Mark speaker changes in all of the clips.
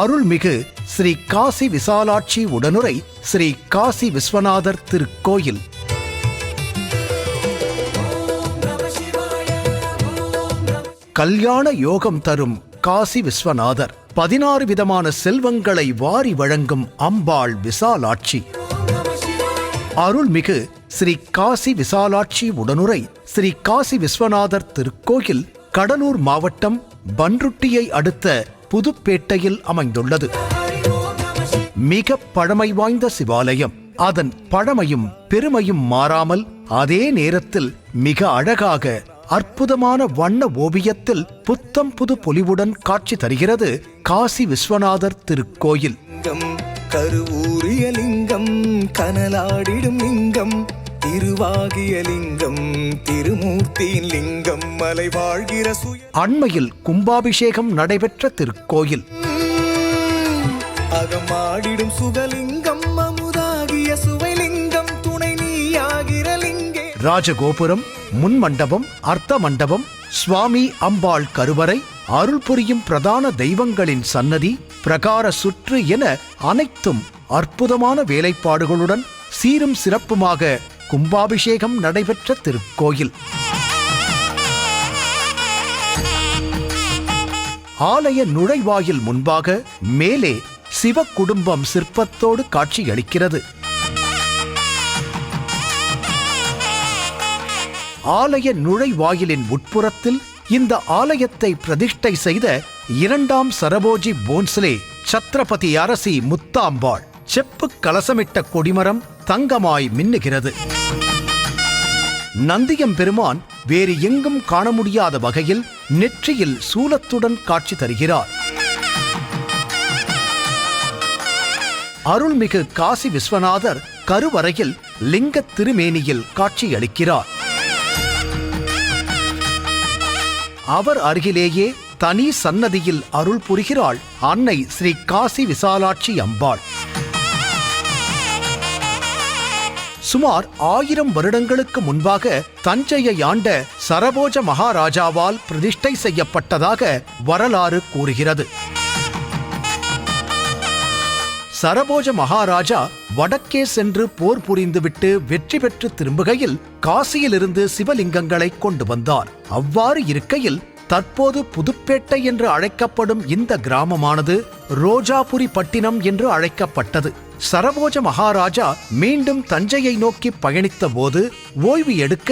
Speaker 1: அருள்மிகு ஸ்ரீ காசி விசாலாட்சி உடனுரை ஸ்ரீ காசி விஸ்வநாதர் திருக்கோயில். கல்யாண யோகம் தரும் காசி விஸ்வநாதர் பதினாறு விதமான செல்வங்களை வாரி வழங்கும் அம்பாள் விசாலாட்சி. அருள்மிகு ஸ்ரீ காசி விசாலாட்சி உடனுரை ஸ்ரீ காசி விஸ்வநாதர் திருக்கோயில் கடலூர் மாவட்டம் பன்ருட்டியை அடுத்த புதுப்பேட்டையில் அமைந்துள்ளது. மிக பழமை வாய்ந்த சிவாலயம். அதன் பழமையும் பெருமையும் மாறாமல் அதே நேரத்தில் மிக அழகாக அற்புதமான வண்ண ஓவியத்தில் புத்தம் புது பொலிவுடன் காட்சி தருகிறது காசி விஸ்வநாதர் திருக்கோயில்.
Speaker 2: கருவூரியலிங்கம் கருவூரிய லிங்கம் கனலாடிடும் லிங்கம் திருவாகிய லிங்கம் திருமூர்த்தியின் லிங்கம் மலை வாழ்கிற சுய
Speaker 1: அண்மையில் கும்பாபிஷேகம் நடைபெற்ற திருக்கோயில்.
Speaker 2: அகமாடிடும் சுகலிங்கம் அமுதாகிய சுவைலிங்கம் துணை நீயாகிற லிங்கே
Speaker 1: ராஜகோபுரம் முன்மண்டபம் அர்த்த மண்டபம் சுவாமி அம்பாள் கருவறை அருள் புரியும் பிரதான தெய்வங்களின் சன்னதி பிரகார சுற்று என அனைத்தும் அற்புதமான வேலைப்பாடுகளுடன் சீரும் சிறப்புமாக கும்பாபிஷேகம் நடைபெற்ற திருக்கோயில். ஆலய நுழைவாயில் முன்பாக மேலே சிவ குடும்பம் சிற்பத்தோடு காட்சியளிக்கிறது. ஆலய நுழைவாயிலின் உட்புறத்தில் இந்த ஆலயத்தை பிரதிஷ்டை செய்த இரண்டாம் சரபோஜி போன்ஸ்லே சத்ரபதி அரசி முத்தாம்பாள். செப்பு கலசமிட்ட கொடிமரம் தங்கமாய் மின்னுகிறது. நந்தியம் பெருமான் வேறு எங்கும் காண முடியாத வகையில் நெற்றியில் சூலத்துடன் காட்சி தருகிறார். அருள்மிகு காசி விஸ்வநாதர் கருவறையில் லிங்க திருமேனியில் காட்சியளிக்கிறார் அவர் அருகிலேயே தனி சன்னதியில் அருள் புரிகிறாள் அன்னை ஸ்ரீ காசி விசாலாட்சி அம்பாள். சுமார் ஆயிரம் வருடங்களுக்கு முன்பாக தஞ்சையை ஆண்ட சரபோஜ மகாராஜாவால் பிரதிஷ்டை செய்யப்பட்டதாக வரலாறு கூறுகிறது. சரபோஜ மகாராஜா வடக்கே சென்று போர் புரிந்துவிட்டு வெற்றி பெற்று திரும்புகையில் காசியிலிருந்து சிவலிங்கங்களை கொண்டு வந்தார். அவ்வாறு இருக்கையில் தற்போது புதுப்பேட்டை என்று அழைக்கப்படும் இந்த கிராமமானது ரோஜாபுரி பட்டினம் என்று அழைக்கப்பட்டது. சரபோஜ மகாராஜா மீண்டும் தஞ்சையை நோக்கி பயணித்த போது ஓய்வு எடுக்க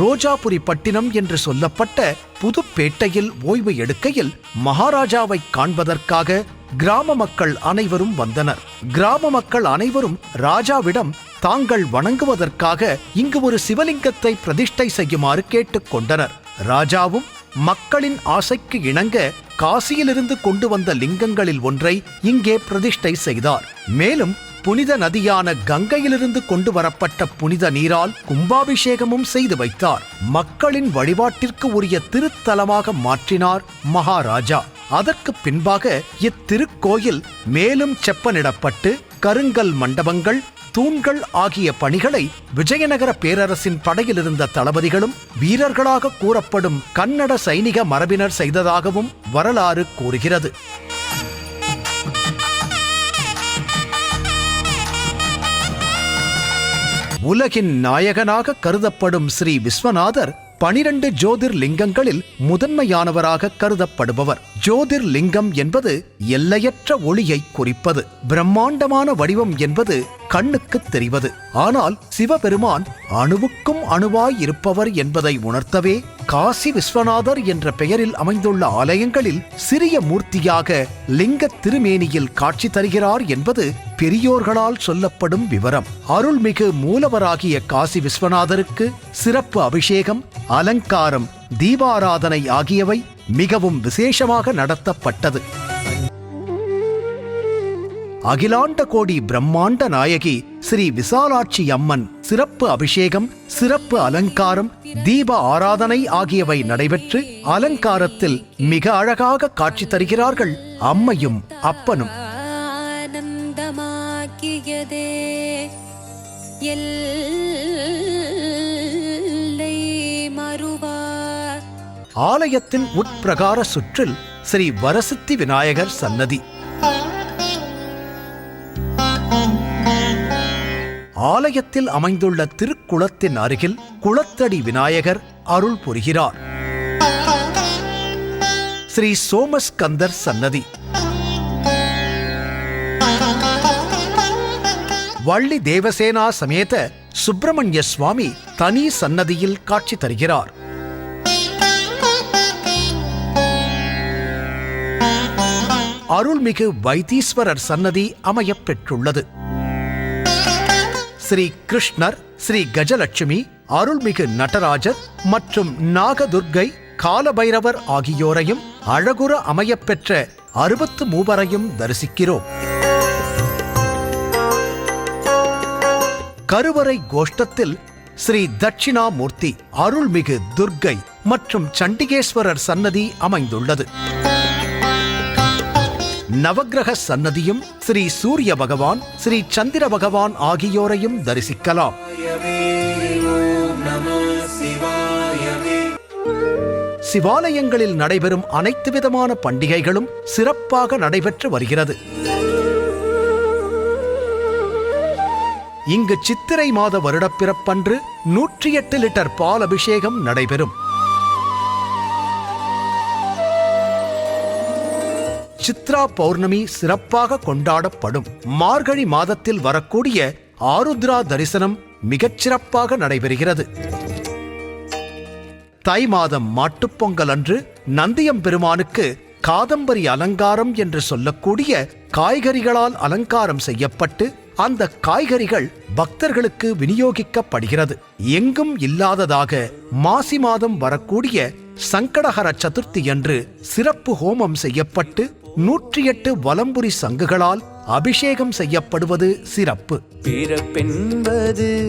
Speaker 1: ரோஜாபுரி பட்டினம் என்று சொல்லப்பட்ட புதுப்பேட்டையில் ஓய்வு எடுக்கையில் மகாராஜாவை காண்பதற்காக கிராம மக்கள் அனைவரும் வந்தனர். கிராம மக்கள் அனைவரும் ராஜாவிடம் தாங்கள் வணங்குவதற்காக இங்கு ஒரு சிவலிங்கத்தை பிரதிஷ்டை செய்யுமாறு கேட்டுக்கொண்டனர் ராஜாவும் மக்களின் ஆசைக்கு இணங்க காசியிலிருந்து கொண்டு வந்த லிங்கங்களில் ஒன்றை இங்கே பிரதிஷ்டை செய்தார். மேலும் புனித நதியான கங்கையிலிருந்து கொண்டு வரப்பட்ட புனித நீரால் கும்பாபிஷேகமும் செய்து வைத்தார். மக்களின் வழிபாட்டிற்கு உரிய திருத்தலமாக மாற்றினார் மகாராஜா. அதற்கு பின்பாக இத்திருக்கோயில் மேலும் செப்பனிடப்பட்டு கருங்கல் மண்டபங்கள் தூண்கள் ஆகிய பணிகளை விஜயநகர பேரரசின் படையில் இருந்த தளபதிகளும் வீரர்களாக கூறப்படும் கன்னட சைனிக மரபினர் செய்ததாகவும் வரலாறு கூறுகிறது. உலகின் நாயகனாக கருதப்படும் ஸ்ரீ விஸ்வநாதர் பனிரண்டு ஜோதிர் லிங்கங்களில் முதன்மையானவராக கருதப்படுபவர். ஜோதிர் லிங்கம் என்பது எல்லையற்ற ஒளியை குறிப்பது. பிரம்மாண்டமான வடிவம் என்பது கண்ணுக்கு தெரிவது. ஆனால் சிவபெருமான் அணுவுக்கும் அணுவாய் இருப்பவர் என்பதை உணர்த்தவே காசி விஸ்வநாதர் என்ற பெயரில் அமைந்துள்ள ஆலயங்களில் சிறிய மூர்த்தியாக லிங்க திருமேனியில் காட்சி தருகிறார் என்பது பெரியோர்களால் சொல்லப்படும் விவரம். அருள்மிகு மூலவராகிய காசி விஸ்வநாதருக்கு சிறப்பு அபிஷேகம் அலங்காரம் தீபாராதனை ஆகியவை மிகவும் விசேஷமாக நடத்தப்பட்டது. அகிலாண்ட கோடி பிரம்மாண்ட நாயகி ஸ்ரீ விசாலாட்சி அம்மன். சிறப்பு அபிஷேகம் சிறப்பு அலங்காரம் தீப ஆராதனை ஆகியவை நடைபெற்று அலங்காரத்தில் மிக அழகாக காட்சி தருகிறார்கள் அம்மையும் அப்பனும்.
Speaker 3: ஆனந்தமாக்கியதே எல்லை மறுவா
Speaker 1: ஆலயத்தின் உட்பிரகார சுற்றில் ஸ்ரீ வரசித்தி விநாயகர் சன்னதி. ஆலயத்தில் அமைந்துள்ள திருக்குளத்தின் அருகில் குளத்தடி விநாயகர் அருள் புரிகிறார். ஸ்ரீ சோமஸ்கந்தர் சன்னதி. வள்ளி தேவசேனா சமேத சுப்பிரமணிய சுவாமி தனி சன்னதியில் காட்சி தருகிறார். அருள்மிகு வைத்தீஸ்வரர் சன்னதி அமையப் பெற்றுள்ளது. ஸ்ரீ கிருஷ்ணர் ஸ்ரீ கஜலட்சுமி அருள்மிகு நடராஜர் மற்றும் நாகதுர்கை காலபைரவர் ஆகியோரையும் அழகுற அமையப்பெற்ற அறுபத்து மூவரையும் தரிசிக்கிறோம். கருவறை கோஷ்டத்தில் ஸ்ரீ தட்சிணாமூர்த்தி அருள்மிகு துர்க்கை மற்றும் சண்டிகேஸ்வரர் சன்னதி அமைந்துள்ளது. நவக்கிரக சன்னதியும் ஸ்ரீ சூரிய பகவான் ஸ்ரீ சந்திர பகவான் ஆகியோரையும் தரிசிக்கலாம். சிவாலயங்களில் நடைபெறும் அனைத்து விதமான பண்டிகைகளும் சிறப்பாக நடைபெற்று வருகிறது. இங்கு சித்திரை மாத வருடப்பிறப்பன்று நூற்றி எட்டு லிட்டர் பால் அபிஷேகம் நடைபெறும். சித்ரா பௌர்ணமி சிறப்பாக கொண்டாடப்படும். மார்கழி மாதத்தில் வரக்கூடிய ஆருத்ரா தரிசனம் மிகச்சிறப்பாக நடைபெறுகிறது. தை மாதம் மாட்டுப்பொங்கல் அன்று நந்தியம் பெருமானுக்கு காதம்பரி அலங்காரம் என்று சொல்லக்கூடிய காய்கறிகளால் அலங்காரம் செய்யப்பட்டு அந்த காய்கறிகள் பக்தர்களுக்கு விநியோகிக்கப்படுகிறது. எங்கும் இல்லாததாக மாசி மாதம் வரக்கூடிய சங்கடஹர சதுர்த்தி அன்று சிறப்பு ஹோமம் செய்யப்பட்டு நூற்றி எட்டு வலம்புரி சங்குகளால் அபிஷேகம் செய்யப்படுவது சிறப்பு.
Speaker 4: பிறப்பென்பது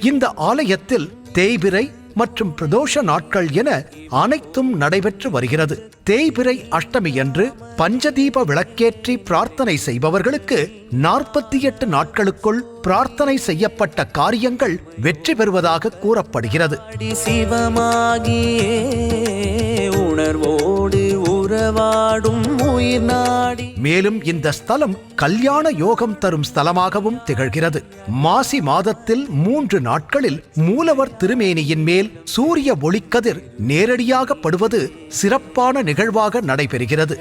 Speaker 1: இந்த ஆலயத்தில் தேய்பிறை மற்றும் பிரதோஷ நாட்கள் என அனைத்தும் நடைபெற்று வருகிறது. தேய்பிறை அஷ்டமியன்று பஞ்சதீப விளக்கேற்றி பிரார்த்தனை செய்பவர்களுக்கு நாற்பத்தி எட்டு நாட்களுக்குள் பிரார்த்தனை செய்யப்பட்ட காரியங்கள் வெற்றி பெறுவதாக கூறப்படுகிறது.
Speaker 4: உணர்வோடு உறவாடும் உயிர்
Speaker 1: மேலும் இந்த ஸ்தலம் கல்யாண யோகம் தரும் ஸ்தலமாகவும் திகழ்கிறது. மாசி மாதத்தில் மூன்று நாட்களில் மூலவர் திருமேனியின் மேல் சூரிய ஒளிக்கதிர் நேரடியாக படுவது சிறப்பான நிகழ்வாக நடைபெறுகிறது.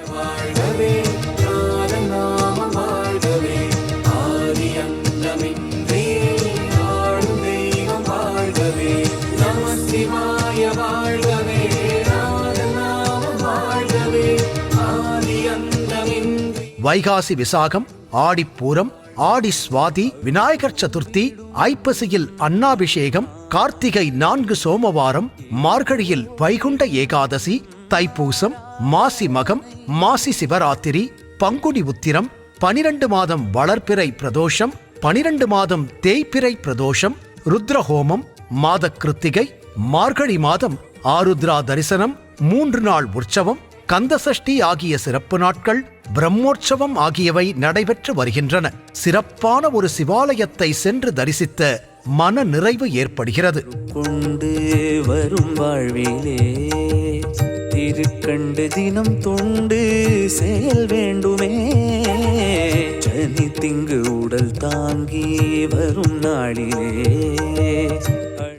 Speaker 1: வைகாசி விசாகம் ஆடிப்பூரம் ஆடி சுவாதி விநாயகர் சதுர்த்தி ஐப்பசியில் அன்னாபிஷேகம் கார்த்திகை நான்கு சோமவாரம் மார்கழியில் வைகுண்ட ஏகாதசி தைப்பூசம் மாசி மகம் மாசி சிவராத்திரி பங்குனி உத்திரம் பனிரெண்டு மாதம் வளர்பிறை பிரதோஷம் பனிரெண்டு மாதம் தேய்பிறை பிரதோஷம் ருத்ரஹோமம் மாத கிருத்திகை மார்கழி மாதம் ஆருத்ரா தரிசனம் மூன்று நாள் உற்சவம் கந்தசஷ்டி ஆகிய சிறப்பு நாட்கள் பிரம்மோற்சவம் ஆகியவை நடைபெற்று வருகின்றன. சிறப்பான ஒரு சிவாலயத்தை சென்று தரிசித்த மன நிறைவு ஏற்படுகிறது.
Speaker 4: கொண்டு வரும் வாழ்விலே திருக்கண்டு தினம் தொண்டு செயல் வேண்டுமே. சனி திங்கு உடல் தாங்கி வரும் நாளிலே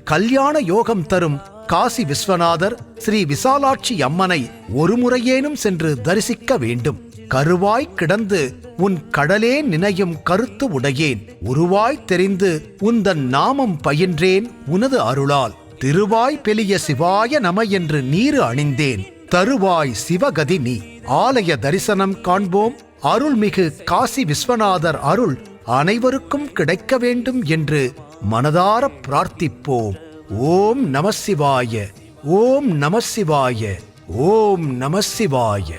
Speaker 1: கல்யாண யோகம் தரும் காசி விஸ்வநாதர் ஸ்ரீ விசாலாட்சி அம்மனை ஒரு முறையேனும் சென்று தரிசிக்க வேண்டும். கருவாய் கிடந்து உன் கடலே நினையும் கருத்து உடையேன். உருவாய் தெரிந்து உந்தன் நாமம் பயின்றேன் உனது அருளால். திருவாய் பெலிய சிவாய நம என்று நீரு அணிந்தேன். தருவாய் சிவகதி நீ. ஆலய தரிசனம் காண்போம். அருள்மிகு காசி விஸ்வநாதர் அருள் அனைவருக்கும் கிடைக்க வேண்டும் என்று மனதார பிரார்த்திப்போம். ஓம் நம சிவாய. ஓம் நம சிவாய. ஓம் நம சிவாய.